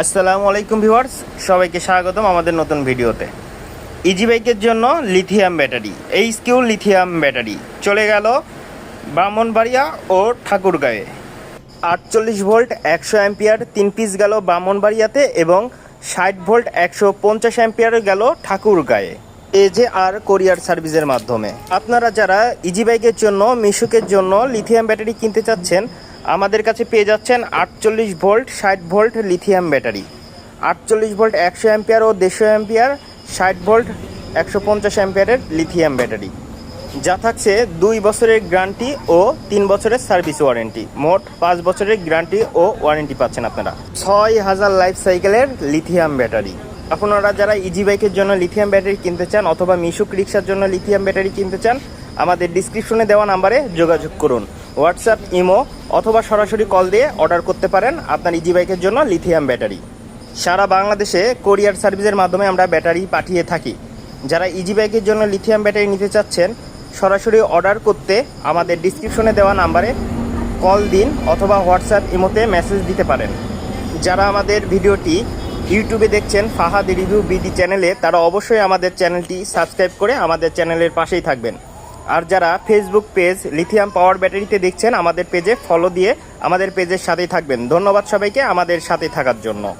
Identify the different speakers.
Speaker 1: আসসালামু আলাইকুম ভিউয়ার্স, সবাইকে স্বাগতম আমাদের নতুন ভিডিওতে। ইজি বাইকের জন্য লিথিয়াম ব্যাটারি এই স্কিউ লিথিয়াম ব্যাটারি চলে গেল ব্রাহ্মণবাড়িয়া ও ঠাকুরগাঁয়ে। আটচল্লিশ ভোল্ট একশো অ্যাম্পিয়ার, তিন পিস গেল ব্রাহ্মণবাড়িয়াতে এবং ষাট ভোল্ট একশো পঞ্চাশ অ্যাম্পিয়ার গেল ঠাকুরগাঁয়ে। এজে আর কোরিয়ার সার্ভিসের মাধ্যমে। আপনারা যারা ইজি বাইকের জন্য মিশুকের জন্য লিথিয়াম ব্যাটারি কিনতে চাচ্ছেন আমাদের কাছে পেয়ে যাচ্ছেন আটচল্লিশ ভোল্ট, ষাট ভোল্ট লিথিয়াম ব্যাটারি। আটচল্লিশ ভোল্ট একশো অ্যাম্পিয়ার ও দেড়শো অ্যাম্পিয়ার, ষাট ভোল্ট একশো পঞ্চাশ অ্যাম্পিয়ারের লিথিয়াম ব্যাটারি। যা থাকছে দুই বছরের গ্যারান্টি ও তিন বছরের সার্ভিস ওয়ারেন্টি। মোট পাঁচ বছরের গ্যারান্টি ও ওয়ারেন্টি পাচ্ছেন আপনারা। ছয় হাজার লাইফ সাইকেলের লিথিয়াম ব্যাটারি। আপনারা যারা ইজি বাইকের জন্য লিথিয়াম ব্যাটারি কিনতে চান অথবা মিশুক রিক্সার জন্য লিথিয়াম ব্যাটারি কিনতে চান, আমাদের ডিসক্রিপশনে দেওয়া নাম্বারে যোগাযোগ করুন। হোয়াটসঅ্যাপ, ইমো অথবা সরাসরি কল দিয়ে অর্ডার করতে পারেন আপনার ইজি বাইকের জন্য লিথিয়াম ব্যাটারি সারা বাংলাদেশে কোরিয়ার সার্ভিসের মাধ্যমে আমরা ব্যাটারি পাঠিয়ে থাকি। যারা ইজি বাইকের জন্য লিথিয়াম ব্যাটারি নিতে চাচ্ছেন, সরাসরি অর্ডার করতে আমাদের ডিসক্রিপশনে দেওয়া নাম্বারে কল দিন অথবা হোয়াটসঅ্যাপ ইমোতে মেসেজ দিতে পারেন। যারা আমাদের ভিডিওটি ইউটিউবে দেখছেন, ফাহাদ রিভিউ বিডি চ্যানেলে, তারা অবশ্যই আমাদের চ্যানেলটি সাবস্ক্রাইব করে আমাদের চ্যানেলের পাশেই থাকবেন। আর যারা ফেসবুক পেজ লিথিয়াম পাওয়ার ব্যাটারিতে দেখছেন, আমাদের পেজে ফলো দিয়ে আমাদের পেজের সাথেই থাকবেন। ধন্যবাদ সবাইকে আমাদের সাথে থাকার জন্য।